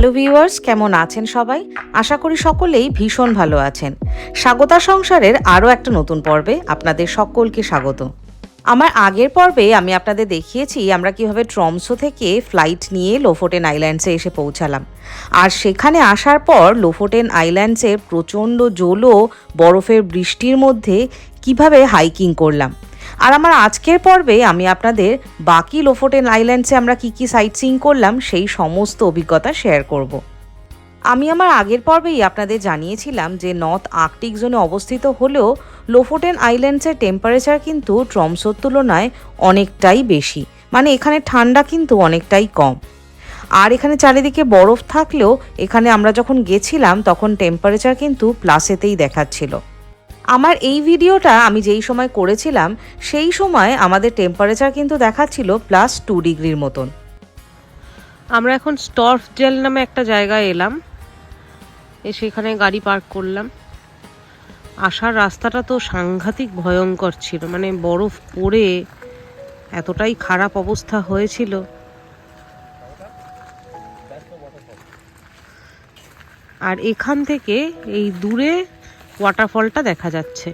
Hello viewers, কেমন আছেন সবাই? আশা করি সকলেই ভীষণ ভালো আছেন। স্বাগতা সংসারের আরও একটা নতুন পর্বে আপনাদের সকলকে স্বাগত। আমার আগের পর্বে আমি আপনাদের দেখিয়েছি আমরা কীভাবে ট্রমসো থেকে ফ্লাইট নিয়ে লোফোটেন আইল্যান্ডসে এসে পৌঁছালাম। আর সেখানে আসার পর লোফোটেন আইল্যান্ডসের প্রচণ্ড জলো, বরফের বৃষ্টির মধ্যে কীভাবে হাইকিং করলাম। আর আমার আজকের পর্বে আমি আপনাদের বাকি লোফোটেন আইল্যান্ডসে আমরা কি কি সাইট সিইং করলাম, সেই সমস্ত অভিজ্ঞতা শেয়ার করব। আমি আমার আগের পর্বেই আপনাদের জানিয়েছিলাম যে নর্থ আর্কটিক জোনে অবস্থিত হলেও লোফোটেন আইল্যান্ডসের টেম্পারেচার কিন্তু ট্রমসোর তুলনায় অনেকটাই বেশি। মানে এখানে ঠান্ডা কিন্তু অনেকটাই কম। আর এখানে চারিদিকে বরফ থাকলেও এখানে আমরা যখন গেছিলাম তখন টেম্পারেচার কিন্তু প্লাসেতেই দেখাচ্ছিল। আমার এই ভিডিওটা আমি যেই সময় করেছিলাম, সেই সময় আমাদের টেম্পারেচার কিন্তু দেখাচ্ছিল প্লাস টু ডিগ্রির মতন। আমরা এখন স্টর্ফ জেল নামে একটা জায়গায় এলাম এসে এখানে গাড়ি পার্ক করলাম। আসার রাস্তাটা তো সাংঘাতিক ভয়ঙ্কর ছিল মানে বরফ পড়ে এতটাই খারাপ অবস্থা হয়েছিল। আর এখান থেকে এই দূরে ওয়াটারফলটা দেখা যাচ্ছে।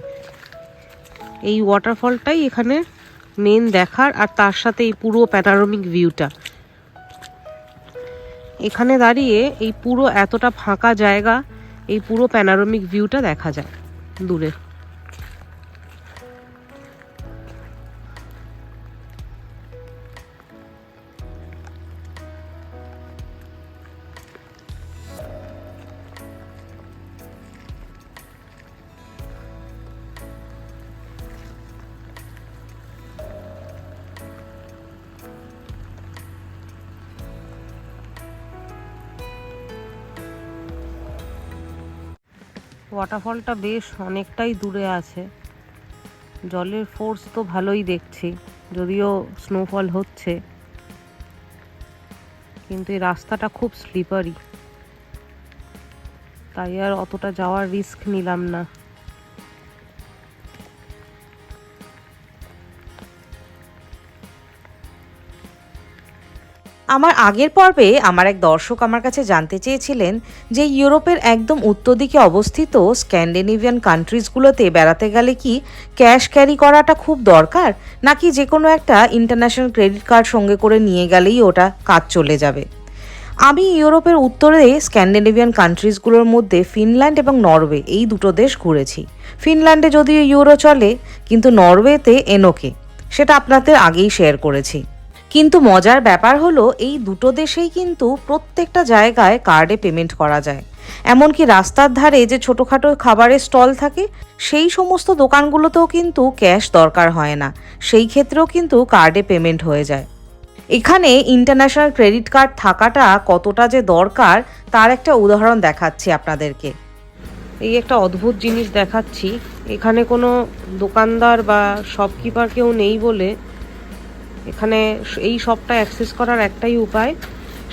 এই ওয়াটারফলটাই এখানে মেন দেখার আর তার সাথে এই পুরো প্যানারোমিক ভিউটা এখানে দাঁড়িয়ে এই পুরো এতটা ফাঁকা জায়গা, এই পুরো প্যানারোমিক ভিউটা দেখা যায় দূরে। ওয়াটারফলটা বেশ অনেকটাই দূরে আছে। জলের ফোর্স তো ভালোই দেখছি, যদিও স্নোফল হচ্ছে। কিন্তু এই রাস্তাটা খুব স্লিপারি তাই আর অতটা যাওয়ার রিস্ক নিলাম না। আমার আগের পর্বে আমার এক দর্শক আমার কাছে জানতে চেয়েছিলেন যে ইউরোপের একদম উত্তর দিকে অবস্থিত স্ক্যান্ডিনেভিয়ান কান্ট্রিজগুলোতে বেড়াতে গেলে কি ক্যাশ ক্যারি করাটা খুব দরকার? নাকি যে কোনো একটা ইন্টারন্যাশনাল ক্রেডিট কার্ড সঙ্গে করে নিয়ে গেলেই ওটা কাজ চলে যাবে? আমি ইউরোপের উত্তরে স্ক্যান্ডিনেভিয়ান কান্ট্রিজগুলোর মধ্যে ফিনল্যান্ড এবং নরওয়ে এই দুটো দেশ ঘুরেছি। ফিনল্যান্ডে যদিও ইউরো চলে, কিন্তু নরওয়েতে এনোকে, সেটা আপনাদের আগেই শেয়ার করেছি। কিন্তু মজার ব্যাপার হলো, এই দুটো দেশেই কিন্তু প্রত্যেকটা জায়গায় কার্ডে পেমেন্ট করা যায়। এমনকি রাস্তার ধারে যে ছোটোখাটো খাবারের স্টল থাকে, সেই সমস্ত দোকানগুলোতেও কিন্তু ক্যাশ দরকার হয় না। সেই ক্ষেত্রেও কিন্তু কার্ডে পেমেন্ট হয়ে যায়। এখানে ইন্টারন্যাশনাল ক্রেডিট কার্ড থাকাটা কতটা যে দরকার, তার একটা উদাহরণ দেখাচ্ছি আপনাদেরকে। এই একটা অদ্ভুত জিনিস দেখাচ্ছি। এখানে কোনো দোকানদার বা শপকিপার কেউ নেই বলে এখানে এই শপটা অ্যাক্সেস করার একটাই উপায়,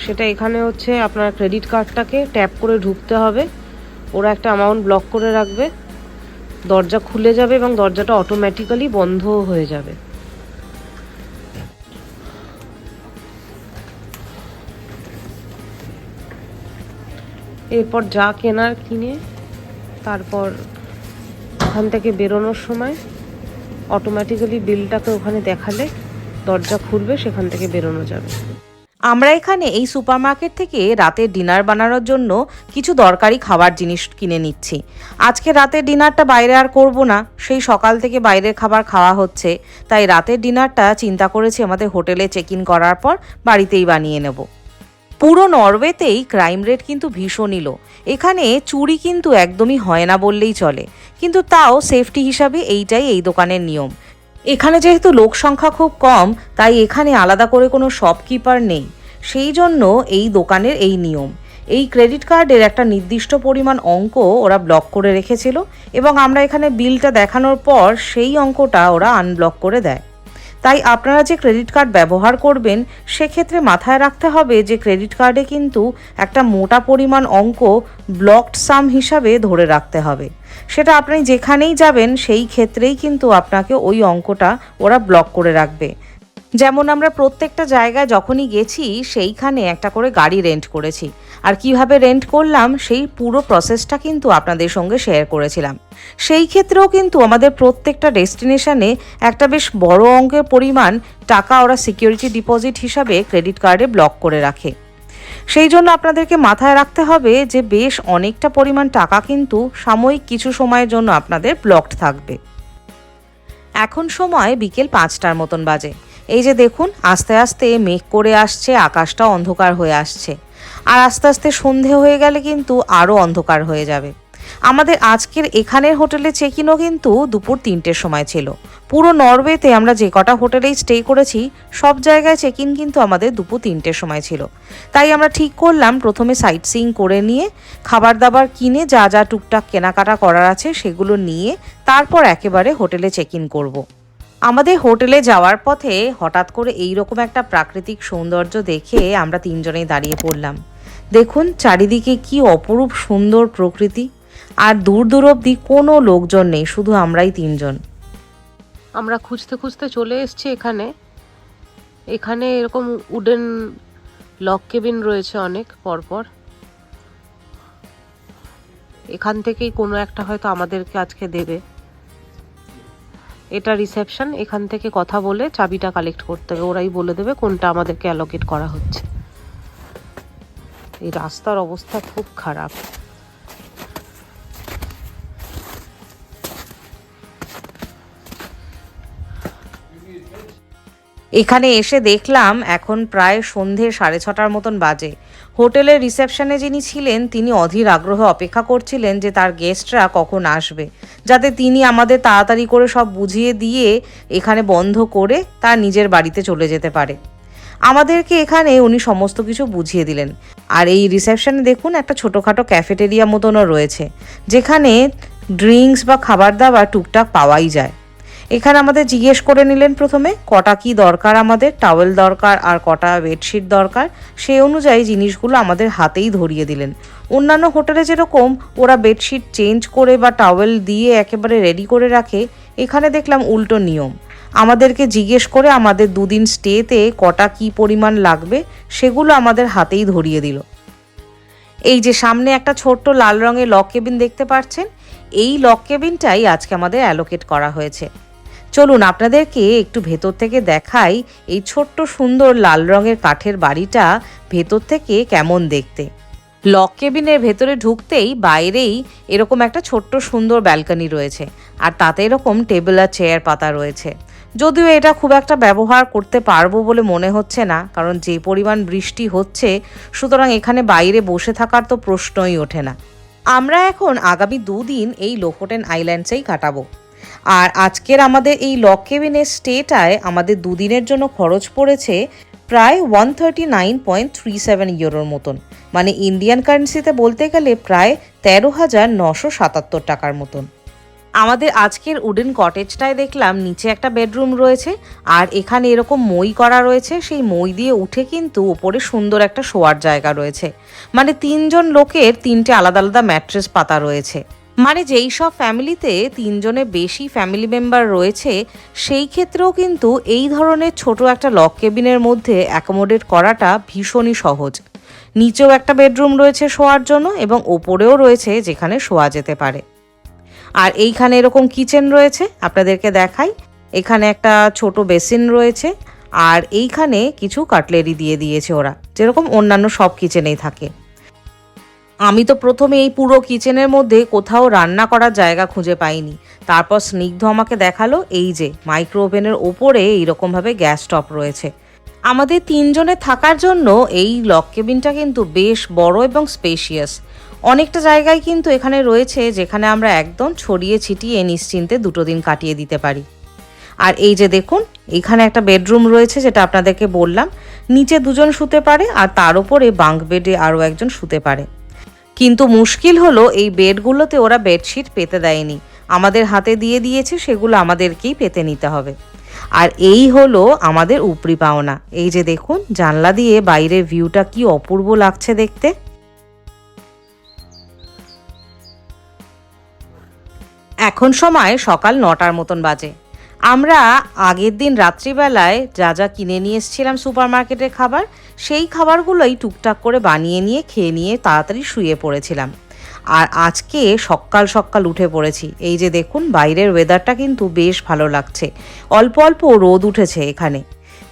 সেটা এখানে হচ্ছে আপনার ক্রেডিট কার্ডটাকে ট্যাপ করে ঢুকতে হবে। ওরা একটা অ্যামাউন্ট ব্লক করে রাখবে। দরজা খুলে যাবে এবং দরজাটা অটোমেটিক্যালি বন্ধ হয়ে যাবে। এরপর যা কেনার কিনে, তারপর ওখান থেকে বেরোনোর সময় অটোমেটিক্যালি বিলটাকে ওখানে দেখালে দরজা খুলবে, সেখান থেকে বেরোনো যাবে। আমরা এখানে এই সুপারমার্কেট থেকে রাতের ডিনার বানানোর জন্য কিছু দরকারি খাবার জিনিস কিনে নিচ্ছি। আজকে রাতের ডিনারটা বাইরে আর করব না। সেই সকাল থেকে বাইরের খাবার খাওয়া হচ্ছে। তাই রাতের ডিনারটা চিন্তা করেছি আমাদের হোটেলে চেক ইন করার পর বাড়িতেই বানিয়ে নেব। পুরো নরওয়েতেই ক্রাইম রেট কিন্তু ভীষণই লো এখানে চুরি কিন্তু একদমই হয় না বললেই চলে। কিন্তু তাও সেফটি হিসাবে এইটাই এই দোকানের নিয়ম। এখানে যেহেতু লোক সংখ্যা খুব কম, তাই এখানে আলাদা করে কোনো শপকিপার নেই। সেই জন্য এই দোকানের এই নিয়ম। এই ক্রেডিট কার্ডের একটা নির্দিষ্ট পরিমাণ অঙ্ক ওরা ব্লক করে রেখেছিল এবং আমরা এখানে বিলটা দেখানোর পর সেই অঙ্কটা ওরা আনব্লক করে দেয়। তাই আপনারা যে ক্রেডিট কার্ড ব্যবহার করবেন, সেক্ষেত্রে মাথায় রাখতে হবে যে ক্রেডিট কার্ডে কিন্তু একটা মোটা পরিমাণ অঙ্ক ব্লকড সাম হিসাবে ধরে রাখতে হবে। সেটা আপনি যেখানেই যাবেন, সেই ক্ষেত্রেই কিন্তু আপনাকে ওই অঙ্কটা ওরা ব্লক করে রাখবে। যেমন আমরা প্রত্যেকটা জায়গায় যখনই গেছি, সেইখানে একটা করে গাড়ি রেন্ট করেছি। আর কীভাবে রেন্ট করলাম, সেই পুরো প্রসেসটা কিন্তু আপনাদের সঙ্গে শেয়ার করেছিলাম। সেই ক্ষেত্রেও কিন্তু আমাদের প্রত্যেকটা ডেস্টিনেশনে একটা বেশ বড় অঙ্কের পরিমাণ টাকা ওরা সিকিউরিটি ডিপোজিট হিসাবে ক্রেডিট কার্ডে ব্লক করে রাখে। সেই জন্য আপনাদেরকে মাথায় রাখতে হবে যে বেশ অনেকটা পরিমাণ টাকা কিন্তু সাময়িক কিছু সময়ের জন্য আপনাদের ব্লকড থাকবে। এখন সময় বিকেল পাঁচটার মতন বাজে। এই যে দেখুন, আস্তে আস্তে মেঘ করে আসছে আকাশটা অন্ধকার হয়ে আসছে। আর আস্তে আস্তে সন্ধে হয়ে গেলে কিন্তু আরও অন্ধকার হয়ে যাবে। আমাদের আজকের এখানের হোটেলে চেক ইনও কিন্তু দুপুর তিনটের সময় ছিল। পুরো নরওয়েতে আমরা যে কটা হোটেলেই স্টে করেছি, সব জায়গায় চেক ইন কিন্তু আমাদের দুপুর তিনটের সময় ছিল। তাই আমরা ঠিক করলাম, প্রথমে সাইট সিইং করে নিয়ে খাবার দাবার কিনে যা যা টুকটাক কেনাকাটা করার আছে সেগুলো নিয়ে, তারপর একেবারে হোটেলে চেক ইন করব। আমাদের হোটেলে যাওয়ার পথে হঠাৎ করে এই রকম একটা প্রাকৃতিক সৌন্দর্য দেখে আমরা তিনজনেই দাঁড়িয়ে পড়লাম। দেখুন, চারিদিকে কি অপরূপ সুন্দর প্রকৃতি। আর দূর দূর অবধি কোনো লোকজন নেই, শুধু আমরাই তিনজন। আমরা খুঁজতে খুঁজতে চলে এসেছি এখানে। এখানে এরকম উডেন লক কেবিন রয়েছে অনেক পরপর। এখান থেকেই কোনো একটা হয়তো আমাদেরকে আজকে দেবে। এটা রিসেপশন এখান থেকে কথা বলে চাবিটা কালেক্ট করতে হবে। ওরাই বলে দেবে কোনটা আমাদেরকে অ্যালোকেট করা হচ্ছে। এই রাস্তার অবস্থা খুব খারাপ। এখানে এসে দেখলাম এখন প্রায় সন্ধে সাড়ে ছটার মতন বাজে। হোটেলের রিসেপশনে যিনি ছিলেন, তিনি অধীর আগ্রহে অপেক্ষা করছিলেন যে তার গেস্টরা কখন আসবে, যাতে তিনি আমাদের তাড়াতাড়ি করে সব বুঝিয়ে দিয়ে এখানে বন্ধ করে তার নিজের বাড়িতে চলে যেতে পারে। আমাদেরকে এখানে উনি সমস্ত কিছু বুঝিয়ে দিলেন। আর এই রিসেপশনে দেখুন, একটা ছোটোখাটো ক্যাফেটেরিয়া মতনও রয়েছে, যেখানে ড্রিঙ্কস বা খাবার দাবার টুকটাক পাওয়াই যায়। এখানে আমাদের জিজ্ঞেস করে নিলেন প্রথমে, কটা কি দরকার আমাদের টাওয়েল দরকার আর কটা বেডশিট দরকার, সেই অনুযায়ী জিনিসগুলো আমাদের হাতেই ধরিয়ে দিলেন। অন্যান্য হোটেলে যেরকম ওরা বেডশিট চেঞ্জ করে বা টাওয়েল দিয়ে একেবারে রেডি করে রাখে, এখানে দেখলাম উল্টো নিয়ম। আমাদেরকে জিজ্ঞেস করে আমাদের দুদিন স্টেতে কটা কি পরিমাণ লাগবে, সেগুলো আমাদের হাতেই ধরিয়ে দিল। এই যে সামনে একটা ছোট্ট লাল রঙের লক কেবিন দেখতে পাচ্ছেন এই লক কেবিনটাই আজকে আমাদের অ্যালোকেট করা হয়েছে। চলুন আপনাদেরকে একটু ভেতর থেকে দেখাই এই ছোট্ট সুন্দর লাল রঙের কাঠের বাড়িটা ভেতর থেকে কেমন দেখতে। লক কেবিনের ভেতরে ঢুকতেই বাইরেই এরকম একটা ছোট্ট সুন্দর ব্যালকনি রয়েছে আর তাতে এরকম টেবিল আর চেয়ার পাতা রয়েছে। যদিও এটা খুব একটা ব্যবহার করতে পারব বলে মনে হচ্ছে না, কারণ যে পরিমাণ বৃষ্টি হচ্ছে, সুতরাং এখানে বাইরে বসে থাকার তো প্রশ্নই ওঠে না। আমরা এখন আগামী দুদিন এই লোফোটেন আইল্যান্ডসেই কাটাবো। আর আজকের আমাদের এই লক কেবিনের স্টেটায় আমাদের দুদিনের জন্য খরচ পড়েছে প্রায় one thirty nine point three seven ইউরোর মতন। মানে ইন্ডিয়ান কারেন্সিতে বলতে গেলে প্রায় তেরো হাজার নশো সাতাত্তর টাকার মতন। আমাদের আজকের উডেন কটেজটায় দেখলাম নিচে একটা বেডরুম রয়েছে আর এখানে এরকম মই করা রয়েছে, সেই মই দিয়ে উঠে কিন্তু ওপরে সুন্দর একটা শোয়ার জায়গা রয়েছে। মানে তিনজন লোকের তিনটে আলাদা আলাদা ম্যাট্রেস পাতা রয়েছে। মানে যেই সব ফ্যামিলিতে তিনজনের বেশি ফ্যামিলি মেম্বার রয়েছে, সেই ক্ষেত্রেও কিন্তু এই ধরনের ছোট একটা লক কেবিনের মধ্যে অ্যাকোমোডেট করাটা ভীষণই সহজ। নিচেও একটা বেডরুম রয়েছে শোয়ার জন্য এবং ওপরেও রয়েছে যেখানে শোয়া যেতে পারে। আর এইখানে এরকম কিচেন রয়েছে, আপনাদেরকে দেখাই। এখানে একটা ছোট বেসিন রয়েছে আর এইখানে কিছু কাটলেরি দিয়ে দিয়েছে ওরা। যেরকম অন্যান্য সব কিচেনেই থাকে। আমি তো প্রথমে এই পুরো কিচেনের মধ্যে কোথাও রান্না করার জায়গা খুঁজে পাইনি। তারপর স্নিগ্ধ আমাকে দেখাল, এই যে মাইক্রো ওভেনের ওপরে এইরকমভাবে গ্যাস স্টপ রয়েছে। আমাদের তিনজনে থাকার জন্য এই লক কেবিনটা কিন্তু বেশ বড় এবং স্পেশিয়াস। অনেকটা জায়গায় কিন্তু এখানে রয়েছে যেখানে আমরা একদম ছড়িয়ে ছিটিয়ে নিশ্চিন্তে দুটো দিন কাটিয়ে দিতে পারি। আর এই যে দেখুন, এখানে একটা বেডরুম রয়েছে যেটা আপনাদেরকে বললাম। নিচে দুজন শুতে পারে আর তার উপরে বাঙ্ক বেডে আরও একজন শুতে পারে। কিন্তু মুশকিল হলো এই বেডগুলোতে ওরা বেডশিট পেতে দেয়নি। আমাদের হাতে দিয়ে দিয়েছে, সেগুলো আমাদেরকেই পেতে নিতে হবে। আর এই হলো আমাদের উপরি পাওনা। এই যে দেখুন, জানলা দিয়ে বাইরের ভিউটা কি অপূর্ব লাগছে দেখতে। এখন সময় সকাল নটার মতন বাজে। আমরা আগের দিন রাত্রিবেলায় যা যা কিনে নিয়ে এসেছিলাম সুপার মার্কেটের খাবার, সেই খাবারগুলোই টুকটাক করে বানিয়ে নিয়ে খেয়ে নিয়ে তাড়াতাড়ি শুয়ে পড়েছিলাম। আর আজকে সকাল সকাল উঠে পড়েছি। এই যে দেখুন, বাইরের ওয়েদারটা কিন্তু বেশ ভালো লাগছে। অল্প অল্প রোদ উঠেছে এখানে।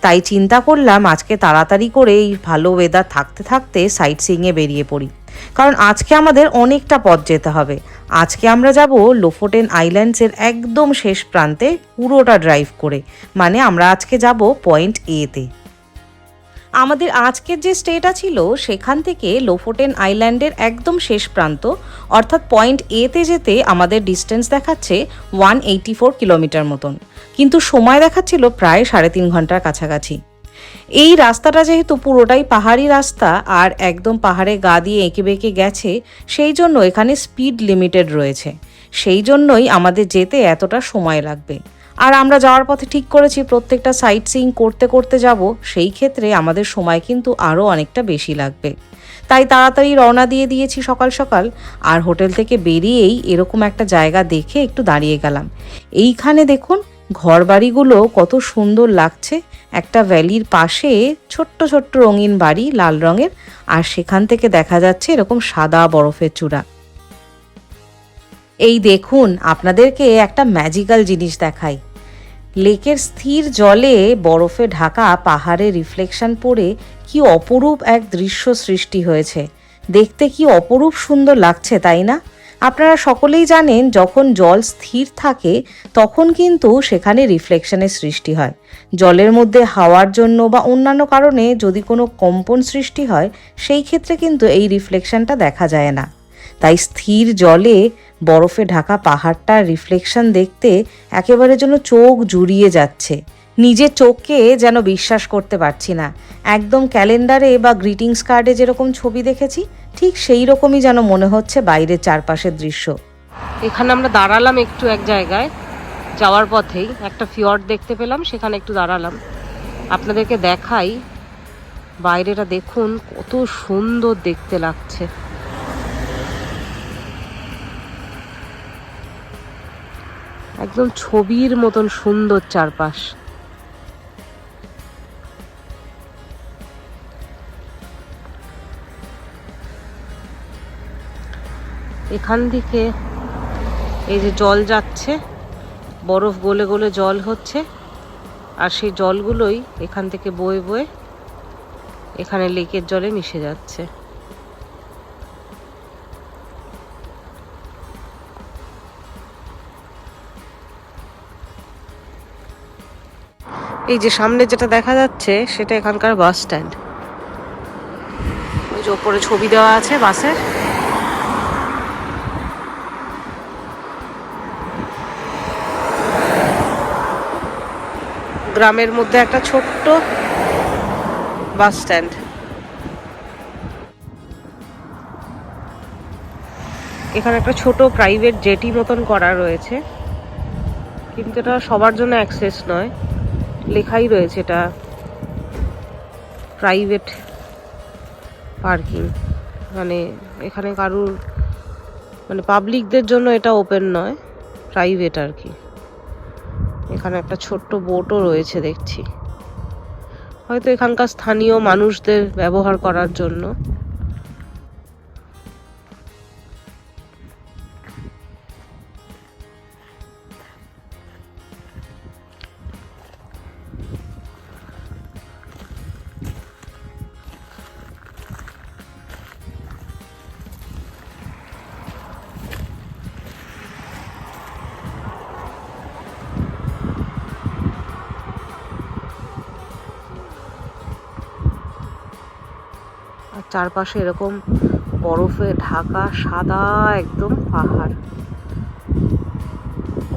তাই চিন্তা করলাম, আজকে তাড়াতাড়ি করে এই ভালো ওয়েদার থাকতে থাকতে সাইট সিইংয়ে বেরিয়ে পড়ি। কারণ আজকে আমাদের অনেকটা পথ যেতে হবে। আজকে আমরা যাব লোফোটেন আইল্যান্ডসের একদম শেষ প্রান্তে পুরোটা ড্রাইভ করে। মানে আমরা আজকে যাব পয়েন্ট এতে আমাদের আজকের যে স্টেটা ছিল, সেখান থেকে লোফোটেন আইল্যান্ডের একদম শেষ প্রান্ত, অর্থাৎ পয়েন্ট এতে যেতে আমাদের ডিস্টেন্স দেখাচ্ছে ওয়ান এইটি ফোর কিলোমিটার মতন। কিন্তু সময় দেখাচ্ছিল প্রায় সাড়ে তিন ঘণ্টার কাছাকাছি। এই রাস্তাটা যেহেতু পুরোটাই পাহাড়ি রাস্তা আর একদম পাহাড়ে গা দিয়ে এঁকে বেঁকে গেছে, সেই জন্য এখানে স্পিড লিমিটেড রয়েছে। সেই জন্যই আমাদের যেতে এতটা সময় লাগবে। আর আমরা যাওয়ার পথে ঠিক করেছি, প্রত্যেকটা সাইট সিইং করতে করতে যাব, সেই ক্ষেত্রে আমাদের সময় কিন্তু আরও অনেকটা বেশি লাগবে। তাই তাড়াতাড়ি রওনা দিয়ে দিয়েছি সকাল সকাল, আর হোটেল থেকে বেরিয়েই এরকম একটা জায়গা দেখে একটু দাঁড়িয়ে গেলাম। এইখানে দেখুন ঘরবাড়িগুলো কত সুন্দর লাগছে। একটা ভ্যালির পাশে ছোট্ট ছোট্ট রঙিন বাড়ি লাল রঙের, আর সেখান থেকে দেখা যাচ্ছে এরকম সাদা বরফের চূড়া। এই দেখুন, আপনাদেরকে একটা ম্যাজিক্যাল জিনিস দেখাই। লেকের স্থির জলে বরফে ঢাকা পাহাড়ে রিফ্লেকশন পড়ে কি অপরূপ এক দৃশ্য সৃষ্টি হয়েছে। দেখতে কি অপরূপ সুন্দর লাগছে, তাই না? আপনারা সকলেই জানেন, যখন জল স্থির থাকে, তখন কিন্তু সেখানে রিফ্লেকশনের সৃষ্টি হয়। জলের মধ্যে হাওয়ার জন্য বা অন্যান্য কারণে যদি কোনো কম্পন সৃষ্টি হয়, সেই ক্ষেত্রে কিন্তু এই রিফ্লেকশনটা দেখা যায় না। তাই স্থির জলে বরফে ঢাকা পাহাড়টার রিফ্লেকশন দেখতে একেবারে যেন চোখ জুড়িয়ে যাচ্ছে। নিজের চোখকে যেন বিশ্বাস করতে পারছি না। একদম ক্যালেন্ডারে বা গ্রিটিংস কার্ডে যেরকম ছবি দেখেছি ঠিক সেই রকমই যেন মনে হচ্ছে বাইরের চারপাশের দৃশ্য। এখানে আমরা দাঁড়ালাম একটু এক জায়গায়, যাওয়ার পথেই। একটা ফিওর্ড দেখতে পেলাম, সেখানে একটু দাঁড়ালাম। আপনাদেরকে দেখাই, বাইরেটা দেখুন, কত সুন্দর দেখতে লাগছে। একদম ছবির মতন সুন্দর চারপাশ। এখান থেকে এই যে জল যাচ্ছে, বরফ গলে গলে জল হচ্ছে, আর সেই জলগুলোই এখান থেকে বয়ে বয়ে এখানে লেকের জলে মিশে যাচ্ছে। এই যে সামনে যেটা দেখা যাচ্ছে, সেটা এখানকার বাস স্ট্যান্ড। ওই যে ওপরে ছবি দেওয়া আছে বাসের। গ্রামের মধ্যে একটা ছোট্ট বাস স্ট্যান্ড। এখানে একটা ছোট প্রাইভেট জেটি মতন করা রয়েছে। কিন্তু এটা সবার জন্য অ্যাক্সেস নয়। লেখাই রয়েছে এটা। Private parking. মানে এখানে কারুর মানে পাবলিকদের জন্য এটা ওপেন নয়। প্রাইভেট আর কি। এখানে একটা ছোট্ট বোটও রয়েছে দেখছি। হয়তো এখানকার স্থানীয় মানুষদের ব্যবহার করার জন্য। চারপাশে এরকম বরফে ঢাকা সাদা একদম পাহাড়।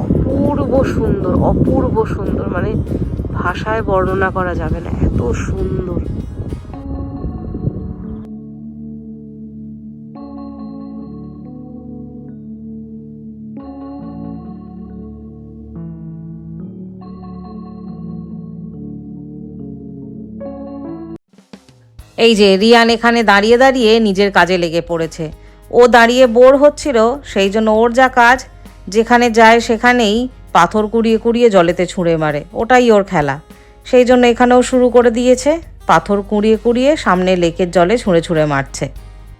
অপূর্ব সুন্দর অপূর্ব সুন্দর মানে ভাষায় বর্ণনা করা যাবে না, এত সুন্দর। এই যে রিয়ান এখানে দাঁড়িয়ে দাঁড়িয়ে নিজের কাজে লেগে পড়েছে। ও দাঁড়িয়ে বোর হচ্ছিল, সেই জন্য ওর যা কাজ, যেখানে যায় সেখানেই পাথর কুড়িয়ে কুড়িয়ে জলেতে ছুঁড়ে মারে। ওটাই ওর খেলা। সেই জন্য এখানেও শুরু করে দিয়েছে, পাথর কুড়িয়ে কুড়িয়ে সামনে লেকের জলে ছুঁড়ে ছুঁড়ে মারছে।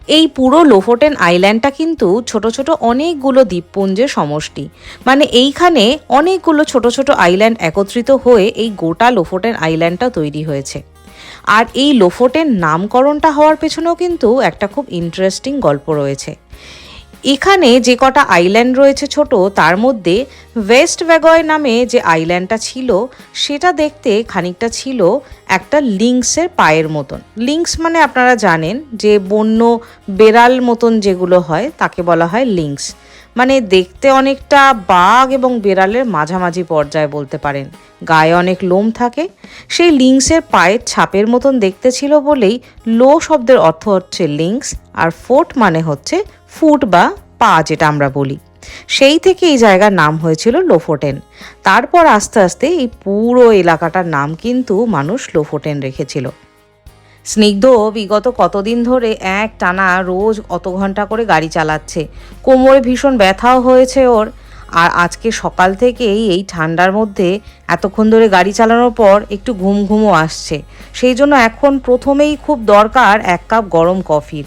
এই পুরো লোফোটেন আইল্যান্ডটা কিন্তু ছোট ছোট অনেকগুলো দ্বীপপুঞ্জের সমষ্টি। মানে এইখানে অনেকগুলো ছোট ছোট আইল্যান্ড একত্রিত হয়ে এই গোটা লোফোটেন আইল্যান্ডটা তৈরি হয়েছে। আর এই লোফোটের নামকরণটা হওয়ার পেছনেও কিন্তু একটা খুব ইন্টারেস্টিং গল্প রয়েছে। এখানে যে কটা আইল্যান্ড রয়েছে ছোট, তার মধ্যে ওয়েস্ট ভ্যাগয় নামে যে আইল্যান্ডটা ছিল, সেটা দেখতে খানিকটা ছিল একটা লিংসের পায়ের মতন। লিংস মানে আপনারা জানেন যে বন্য বেড়াল মতন যেগুলো হয়, তাকে বলা হয় লিংস মানে দেখতে অনেকটা বাঘ এবং বেড়ালের মাঝামাঝি পর্যায়ে বলতে পারেন। গায়ে অনেক লোম থাকে। সেই লিংসের পায়ের ছাপের মতন দেখতে ছিল বলেই লো শব্দের অর্থ হচ্ছে লিংস আর ফোট মানে হচ্ছে ফুট বা পা যেটা আমরা বলি। সেই থেকে এই জায়গার নাম হয়েছিল লোফোটেন। তারপর আস্তে আস্তে এই পুরো এলাকাটার নাম কিন্তু মানুষ লোফোটেন রেখেছিল। স্নিগ্ধ বিগত কতদিন ধরে এক টানা রোজ অত ঘণ্টা করে গাড়ি চালাচ্ছে। কোমরে ভীষণ ব্যথাও হয়েছে ওর। আর আজকে সকাল থেকেই এই ঠান্ডার মধ্যে এতক্ষণ ধরে গাড়ি চালানোর পর একটু ঘুম ঘুমও আসছে। সেই জন্য এখন প্রথমেই খুব দরকার এক কাপ গরম কফির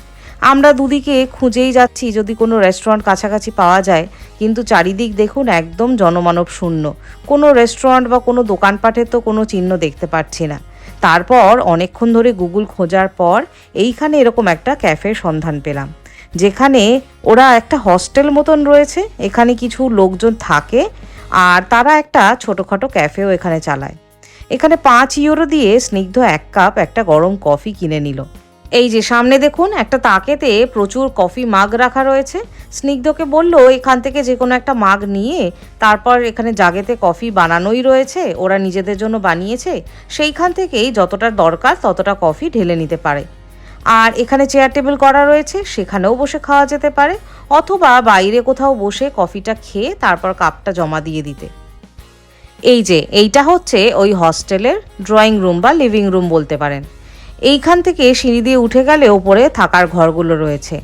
আমরা দুদিকে খুঁজেই যাচ্ছি যদি কোনো রেস্টুরেন্ট কাছাকাছি পাওয়া যায়। কিন্তু চারিদিক দেখুন একদম জনমানব শূন্য কোনো রেস্টুরেন্ট বা কোনো দোকানপাটের তো কোনো চিহ্ন দেখতে পাচ্ছি না। তারপর অনেকক্ষণ ধরে গুগল খোঁজার পর এইখানে এরকম একটা ক্যাফের সন্ধান পেলাম। যেখানে ওরা একটা হস্টেল মতন রয়েছে, এখানে কিছু লোকজন থাকে আর তারা একটা ছোটোখাটো ক্যাফেও এখানে চালায়। এখানে পাঁচ ইউরো দিয়ে স্নিগ্ধ এক কাপ একটা গরম কফি কিনে নিল। এই যে সামনে দেখুন, একটা তাকেতে প্রচুর কফি মাগ রাখা রয়েছে। স্নিগ্ধকে বলল, এখান থেকে যে কোনো একটা মাগ নিয়ে তারপর এখানে জাগেতে কফি বানানোই রয়েছে, ওরা নিজেদের জন্য বানিয়েছে। সেইখান থেকেই যতটা দরকার ততটা কফি ঢেলে নিতে পারে। আর এখানে চেয়ার টেবিল করা রয়েছে, সেখানেও বসে খাওয়া যেতে পারে, অথবা বাইরে কোথাও বসে কফিটা খেয়ে তারপর কাপটা জমা দিয়ে দিতে। এই যে, এইটা হচ্ছে ওই হস্টেলের ড্রয়িং রুম বা লিভিং রুম বলতে পারেন। এইখান থেকে সিঁড়ি দিয়ে উঠে গেলে ওপরে থাকার ঘরগুলো রয়েছে।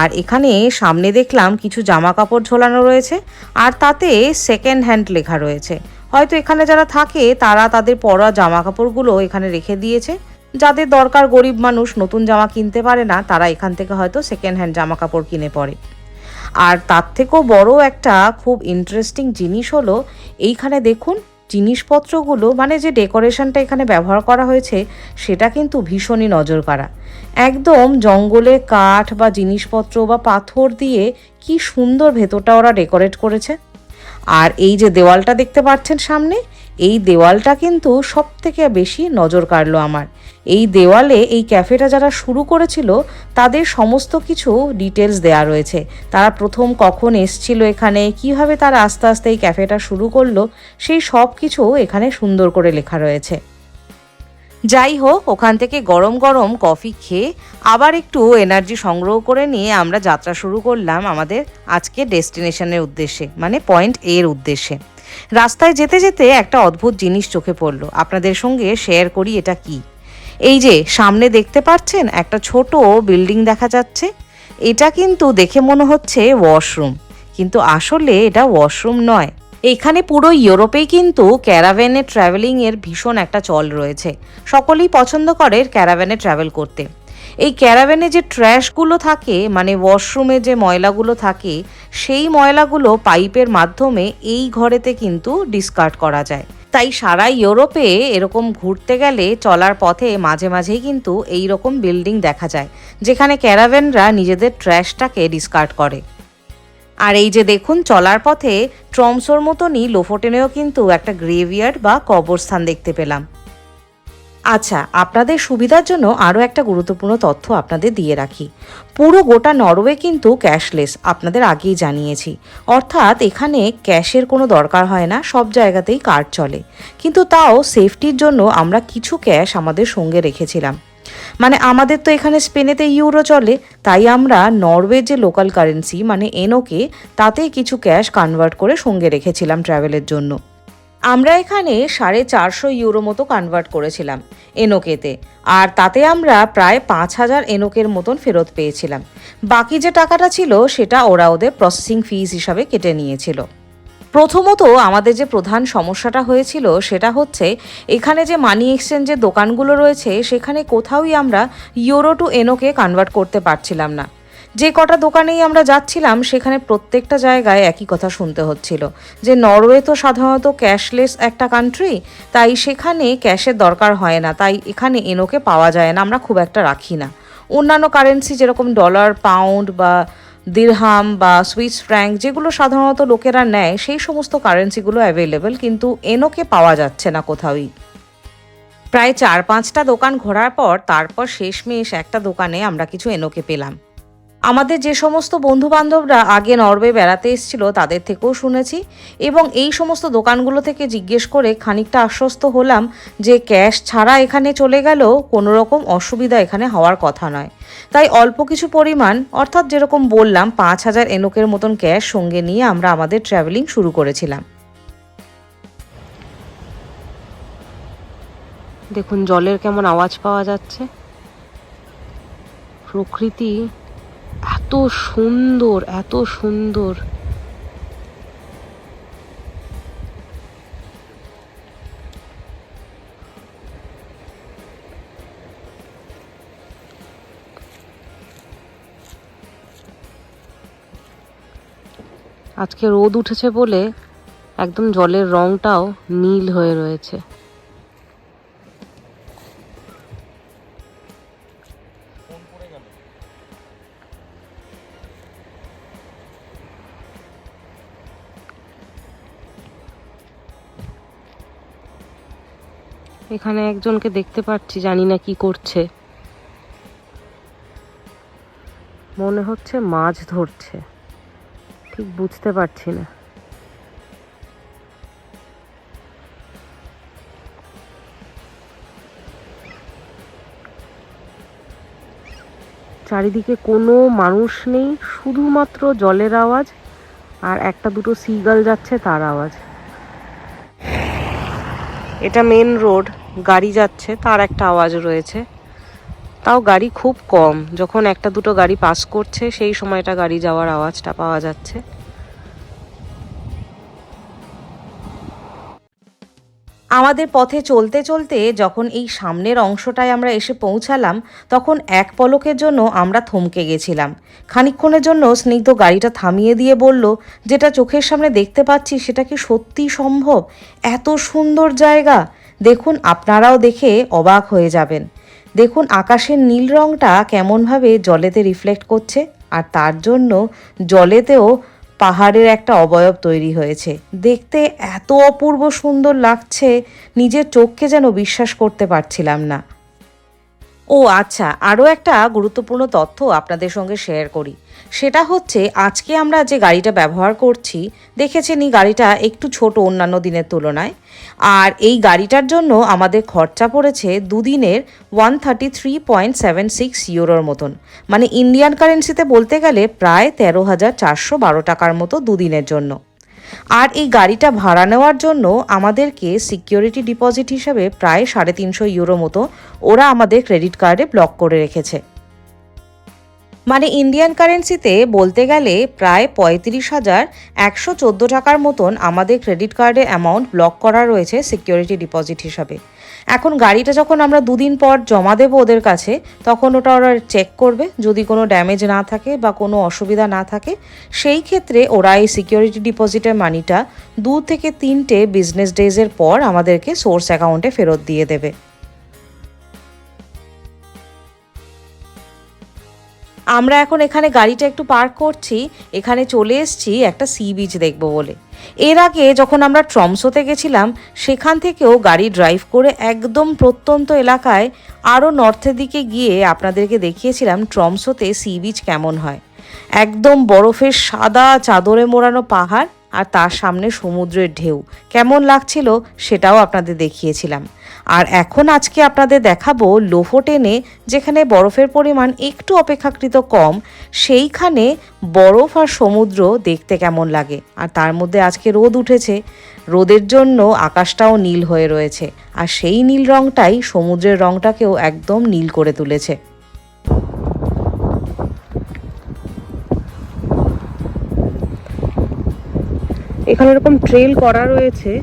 আর এখানে সামনে দেখলাম কিছু জামা কাপড় ঝোলানো রয়েছে, আর তাতে সেকেন্ড হ্যান্ড লেখা রয়েছে। হয়তো এখানে যারা থাকে, তারা তাদের পরা জামা কাপড়গুলো এখানে রেখে দিয়েছে। যাদের দরকার গরিব মানুষ নতুন জামা কিনতে পারে না, তারা এখান থেকে হয়তো সেকেন্ড হ্যান্ড জামা কাপড় কিনে পরে আর তার থেকেও বড় একটা খুব ইন্টারেস্টিং জিনিস হলো, এইখানে দেখুন জিনিসপত্রগুলো মানে যে ডেকোরেশনটা এখানে ব্যবহার করা হয়েছে, সেটা কিন্তু ভীষণই নজর কাড়া একদম জঙ্গলে কাঠ বা জিনিসপত্র বা পাথর দিয়ে কি সুন্দর ভেতরটা ওরা ডেকোরেট করেছে। আর এই যে দেওয়ালটা দেখতে পাচ্ছেন সামনে এই দেওয়ালটা কিন্তু সব থেকে বেশি নজর কাড়লো আমার। এই দেওয়ালে, এই ক্যাফেটা যারা শুরু করেছিল, তাদের সমস্ত কিছু ডিটেলস দেয়া রয়েছে। তারা প্রথম কখন এসছিল এখানে, কীভাবে তারা আস্তে আস্তে এই ক্যাফেটা শুরু করল, সেই সব কিছু এখানে সুন্দর করে লেখা রয়েছে। যাই হোক, ওখান থেকে গরম গরম কফি খেয়ে আবার একটু এনার্জি সংগ্রহ করে নিয়ে আমরা যাত্রা শুরু করলাম আমাদের আজকে ডেস্টিনেশনের উদ্দেশ্যে মানে পয়েন্ট এর উদ্দেশ্যে। রাস্তায় যেতে যেতে একটা অদ্ভুত জিনিস চোখে পড়ল। আপনাদের সঙ্গে শেয়ার করি এটা কি? এই যে, সামনে দেখতে পাচ্ছেন একটা ছোট বিল্ডিং দেখা যাচ্ছে। এটা কিন্তু দেখে মনে হচ্ছে ওয়াশরুম কিন্তু আসলে এটা ওয়াশরুম নয়। এখানে পুরো ইউরোপেই কিন্তু ক্যারাভ্যানে ট্রাভেলিং এর ভীষণ একটা চল রয়েছে। সকলেই পছন্দ করে ক্যারাভ্যানে ট্রাভেল করতে। এই ক্যারাভ্যানে যে ট্র্যাশগুলো থাকে মানে ওয়াশরুমে যে ময়লাগুলো থাকে, সেই ময়লাগুলো পাইপের মাধ্যমে এই ঘরেতে কিন্তু ডিসকার্ড করা যায়। তাই সারা ইউরোপে এরকম ঘুরতে গেলে চলার পথে মাঝে মাঝেই কিন্তু এই রকম বিল্ডিং দেখা যায়, যেখানে ক্যারাভ্যানরা নিজেদের ট্র্যাশটাকে ডিসকার্ড করে। আর এই যে দেখুন, চলার পথে ট্রমসোর মতনই লোফোটেনেও কিন্তু একটা গ্রেভিয়ার্ড বা কবরস্থান দেখতে পেলাম। আচ্ছা আপনাদের সুবিধার জন্য আরও একটা গুরুত্বপূর্ণ তথ্য আপনাদের দিয়ে রাখি। পুরো গোটা নরওয়ে কিন্তু ক্যাশলেস, আপনাদের আগেই জানিয়েছি। অর্থাৎ এখানে ক্যাশের কোনো দরকার হয় না, সব জায়গাতেই কার্ড চলে। কিন্তু তাও সেফটির জন্য আমরা কিছু ক্যাশ আমাদের সঙ্গে রেখেছিলাম। মানে আমাদের তো এখানে স্পেনেতে ইউরো চলে, তাই আমরা নরওয়ে যে লোকাল কারেন্সি মানে এনোকে তাতে কিছু ক্যাশ কনভার্ট করে সঙ্গে রেখেছিলাম ট্রাভেলের জন্য। আমরা এখানে সাড়ে চারশো ইউরো মতো কনভার্ট করেছিলাম এনোকেতে আর তাতে আমরা প্রায় পাঁচ হাজার এনোকের মতন ফেরত পেয়েছিলাম। বাকি যে টাকাটা ছিল, সেটা ওরা ওদের প্রসেসিং ফিজ হিসাবে কেটে নিয়েছিল। প্রথমত আমাদের যে প্রধান সমস্যাটা হয়েছিল, সেটা হচ্ছে এখানে যে মানি এক্সচেঞ্জের দোকানগুলো রয়েছে, সেখানে কোথাওই আমরা ইউরো টু এনোকে কনভার্ট করতে পারছিলাম না। যে কটা দোকানেই আমরা যাচ্ছিলাম, সেখানে প্রত্যেকটা জায়গায় একই কথা শুনতে হচ্ছিল, যে নরওয়ে তো সাধারণত ক্যাশলেস একটা কান্ট্রি তাই সেখানে ক্যাশের দরকার হয় না, তাই এখানে এনোকে পাওয়া যায় না, আমরা খুব একটা রাখি না। অন্যান্য কারেন্সি যেরকম ডলার পাউন্ড বা দিরহাম বা সুইস ফ্র্যাঙ্ক যেগুলো সাধারণত লোকেরা নেয়, সেই সমস্ত কারেন্সিগুলো অ্যাভেলেবেল কিন্তু এনোকে পাওয়া যাচ্ছে না কোথাওই। প্রায় চার পাঁচটা দোকান ঘোরার পর, তারপর শেষমেশ একটা দোকানে আমরা কিছু এনোকে পেলাম। আমাদের যে সমস্ত বন্ধু বান্ধবরা আগে নরওয়ে বেড়াতে এসেছিল তাদের থেকেও শুনেছি এবং এই সমস্ত দোকানগুলো থেকে জিজ্ঞেস করে খানিকটা আশ্বস্ত হলাম যে ক্যাশ ছাড়া এখানে চলে গেলেও কোনো রকম অসুবিধা এখানে হওয়ার কথা নয়। তাই অল্প কিছু পরিমাণ, অর্থাৎ যেরকম বললাম, পাঁচ হাজার এনোকের মতন ক্যাশ সঙ্গে নিয়ে আমরা আমাদের ট্রাভেলিং শুরু করেছিলাম। দেখুন, জলের কেমন আওয়াজ পাওয়া যাচ্ছে। প্রকৃতি এত সুন্দর এত সুন্দর। আজকে রোদ উঠেছে বলে একদম জলের রংটাও নীল হয়ে রয়েছে। এখানে একজনকে দেখতে পাচ্ছি, জানি না কি করছে। মনে হচ্ছে মাছ ধরছে। ঠিক বুঝতে পারছি না। চারিদিকে কোনো মানুষ নেই, শুধুমাত্র জলের আওয়াজ আর একটা দুটো সিগাল যাচ্ছে তার আওয়াজ। এটা মেন রোড গাড়ি যাচ্ছে, তার একটা আওয়াজ রয়েছে। তাও গাড়ি খুব কম। যখন একটা দুটো গাড়ি পাস করছে, সেই সময়টা গাড়ি যাওয়ার আওয়াজটা পাওয়া যাচ্ছে। আমাদের পথে চলতে চলতে যখন এই সামনের অংশটায় আমরা এসে পৌঁছালাম, তখন এক পলকের জন্য আমরা থমকে গেছিলাম। খানিকক্ষণের জন্য স্নিগ্ধ গাড়িটা থামিয়ে দিয়ে বলল, যেটা চোখের সামনে দেখতে পাচ্ছি, সেটা কি সত্যি সম্ভব? এত সুন্দর জায়গা! দেখুন আপনারাও দেখে অবাক হয়ে যাবেন। দেখুন আকাশের নীল রংটা কেমনভাবে জলেতে রিফ্লেক্ট করছে, আর তার জন্য জলেতেও পাহাড়ের একটা অবয়ব তৈরি হয়েছে। দেখতে এত অপূর্ব সুন্দর লাগছে, নিজের চোখকে যেন বিশ্বাস করতে পারছিলাম না। ও আচ্ছা আরও একটা গুরুত্বপূর্ণ তথ্য আপনাদের সঙ্গে শেয়ার করি। সেটা হচ্ছে, আজকে আমরা যে গাড়িটা ব্যবহার করছি, দেখেছেন এই গাড়িটা একটু ছোট অন্যান্য দিনের তুলনায়। আর এই গাড়িটার জন্য আমাদের খরচা পড়েছে দুদিনের one thirty three point seven six ইউরোর মতন। মানে ইন্ডিয়ান কারেন্সিতে বলতে গেলে প্রায় তেরো হাজার চারশো বারো টাকার মতো দুদিনের জন্য। আর এই গাড়িটা ভাড়া নেওয়ার জন্য আমাদেরকে সিকিউরিটি ডিপোজিট হিসাবে প্রায় সাড়ে তিনশো ইউরো মতো ওরা আমাদের ক্রেডিট কার্ডে ব্লক করে রেখেছে। মানে ইন্ডিয়ান কারেন্সিতে বলতে গেলে প্রায় পঁয়ত্রিশ হাজার একশো চোদ্দ টাকার মতন আমাদের ক্রেডিট কার্ডে অ্যামাউন্ট ব্লক করা রয়েছে সিকিউরিটি ডিপোজিট হিসাবে। এখন গাড়িটা যখন আমরা দুদিন পর জমা দেবো ওদের কাছে, তখন ওটা ওরা চেক করবে। যদি কোনো ড্যামেজ না থাকে বা কোনো অসুবিধা না থাকে, সেই ক্ষেত্রে ওরা এই সিকিউরিটি ডিপোজিটের মানিটা দু থেকে তিনটে বিজনেস ডেজের পর আমাদেরকে সোর্স অ্যাকাউন্টে ফেরত দিয়ে দেবে। আমরা এখন এখানে গাড়িটা একটু পার্ক করছি, এখানে চলে এসেছি, একটা সি বিচ দেখব বলে। এর আগে যখন আমরা ট্রমসোতে গেছিলাম, সেখান থেকেও গাড়ি ড্রাইভ করে একদম প্রত্যন্ত এলাকায় আরও নর্থের দিকে গিয়ে আপনাদেরকে দেখিয়েছিলাম ট্রমসোতে সি বিচ কেমন হয়। একদম বরফের সাদা চাদরে মোড়ানো পাহাড় আর তার সামনে সমুদ্রের ঢেউ। কেমন লাগছিল সেটাও আপনাদের দেখিয়েছিলাম। আর এখন আজকে আপনাদের দেখাবো লোফোটেনে যেখানে বরফের পরিমাণ একটু অপেক্ষাকৃত কম, সেইখানে বরফ আর সমুদ্র দেখতে কেমন লাগে। আর তার মধ্যে আজকে রোদ উঠেছে। রোদের জন্য আকাশটাও নীল হয়ে রয়েছে। আর সেই নীল রংটাই সমুদ্রের রংটাকেও একদম নীল করে তুলেছে। এখানে এরকম ট্রেল করা রয়েছে।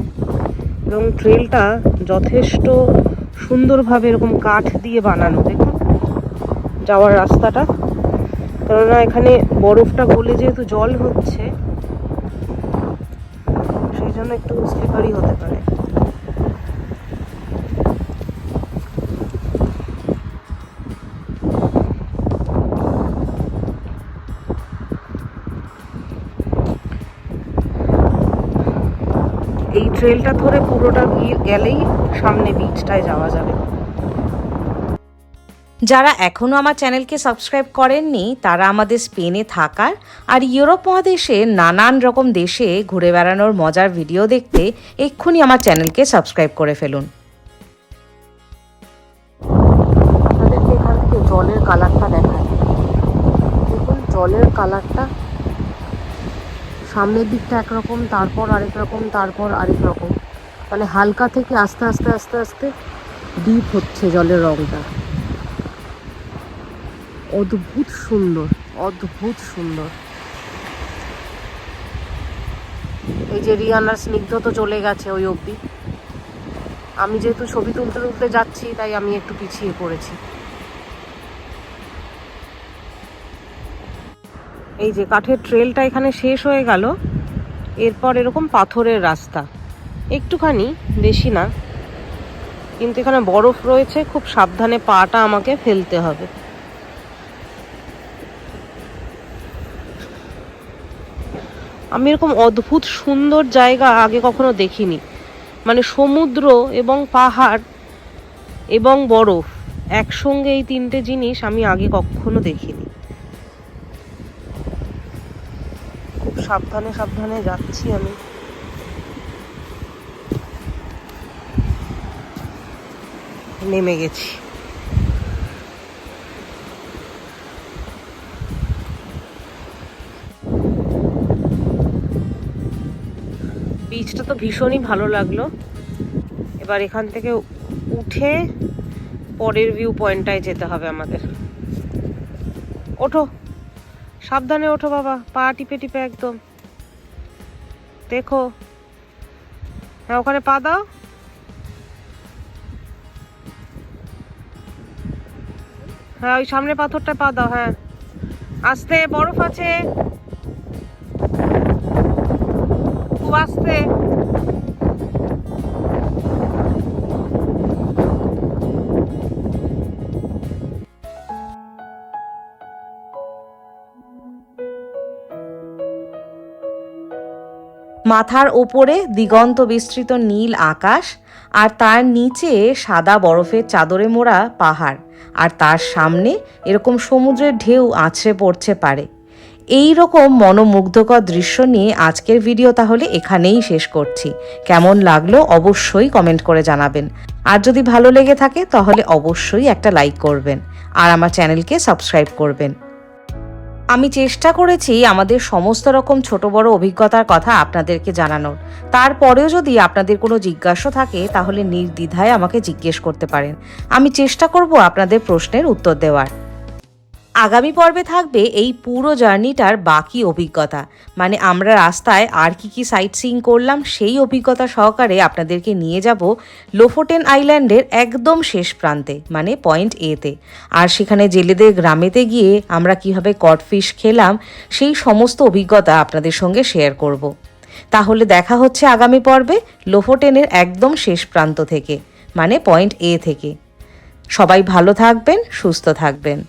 এবং ট্রেলটা যথেষ্ট সুন্দরভাবে এরকম কাঠ দিয়ে বানানো, দেখুন। যাওয়ার রাস্তাটা। কেননা এখানে বরফটা গলে যেহেতু জল হচ্ছে, সেই জন্য একটু স্লিপারি হতে পারে। ট্রেলটা ধরে পুরোটা গেলেই সামনে বিচটায় যাওয়া যাবে। যারা এখনও আমার চ্যানেলকে সাবস্ক্রাইব করেননি, তারা আমাদের স্পেনে থাকার আর ইউরোপ মহাদেশে নানান রকম দেশে ঘুরে বেড়ানোর মজার ভিডিও দেখতে এক্ষুনি আমার চ্যানেলকে সাবস্ক্রাইব করে ফেলুন। জলের কালারটা দেখায় দেখুন, জলের কালারটা সামনের দিকটা একরকম, তারপর আরেক রকম, তারপর আরেক রকম। মানে হালকা থেকে আস্তে আস্তে আস্তে আস্তে ডিপ হচ্ছে জলের রংটা। অদ্ভুত সুন্দর অদ্ভুত সুন্দর। এই যে রিয়ানার স্নিগ্ধ তো চলে গেছে ওই অবধি। আমি যেহেতু ছবি তুলতে তুলতে যাচ্ছি, তাই আমি একটু পিছিয়ে পড়েছি। এই যে কাঠের ট্রেলটা এখানে শেষ হয়ে গেল। এরপর এরকম পাথরের রাস্তা। একটুখানি বেশি না। কিন্তু এখানে বরফ রয়েছে, খুব সাবধানে পাটা আমাকে ফেলতে হবে। আমি এরকম অদ্ভুত সুন্দর জায়গা আগে কখনো দেখিনি। মানে সমুদ্র এবং পাহাড় এবং বরফ, একসঙ্গে এই তিনটে জিনিস আমি আগে কখনো দেখিনি। সাবধানে সাবধানে যাচ্ছি আমি। নেমে গেছি। বিচটা তো ভীষণই ভালো লাগল। এবার এখান থেকে উঠে পরের ভিউ পয়েন্টটায় যেতে হবে আমাদের। ওঠো। সাবধানে ওঠো বাবা, পা টিপে টিপে একদম। দেখো। হ্যাঁ ওখানে পা দাও। হ্যাঁ ওই সামনে পাথরটা পা দাও হ্যাঁ। আস্তে, বরফ আছে। খুব আস্তে। মাথার ওপরে দিগন্ত বিস্তৃত নীল আকাশ, আর তার নিচে সাদা বরফের চাদরে মোড়া পাহাড়, আর তার সামনে এরকম সমুদ্রের ঢেউ আছড়ে পড়ছে পারে। এই রকম মনোমুগ্ধকর দৃশ্য নিয়ে আজকের ভিডিও তাহলে এখানেই শেষ করছি। কেমন লাগল অবশ্যই কমেন্ট করে জানাবেন। আর যদি ভালো লেগে থাকে তাহলে অবশ্যই একটা লাইক করবেন। আর আমার চ্যানেলকে সাবস্ক্রাইব করবেন। আমি চেষ্টা করেছি আমাদের সমস্ত রকম ছোট বড় অভিজ্ঞতার কথা আপনাদেরকে জানানোর। তারপরেও যদি আপনাদের কোনো জিজ্ঞাসা থাকে, তাহলে নির্দ্বিধায় আমাকে জিজ্ঞেস করতে পারেন। আমি চেষ্টা করব আপনাদের প্রশ্নের উত্তর দেওয়ার। আগামী পর্বে থাকবে এই পুরো জার্নিটার বাকি অভিজ্ঞতা। মানে আমরা রাস্তায় আর কি কি সাইট সিইং করলাম, সেই অভিজ্ঞতা সহকারে আপনাদেরকে নিয়ে যাব লোফোটেন আইল্যান্ডের একদম শেষ প্রান্তে মানে পয়েন্ট এতে আর সেখানে জেলেদের গ্রামেতে গিয়ে আমরা কীভাবে কটফিশ খেলাম, সেই সমস্ত অভিজ্ঞতা আপনাদের সঙ্গে শেয়ার করব। তাহলে দেখা হচ্ছে আগামী পর্বে লোফোটেনের একদম শেষ প্রান্ত থেকে মানে পয়েন্ট এ থেকে। সবাই ভালো থাকবেন, সুস্থ থাকবেন।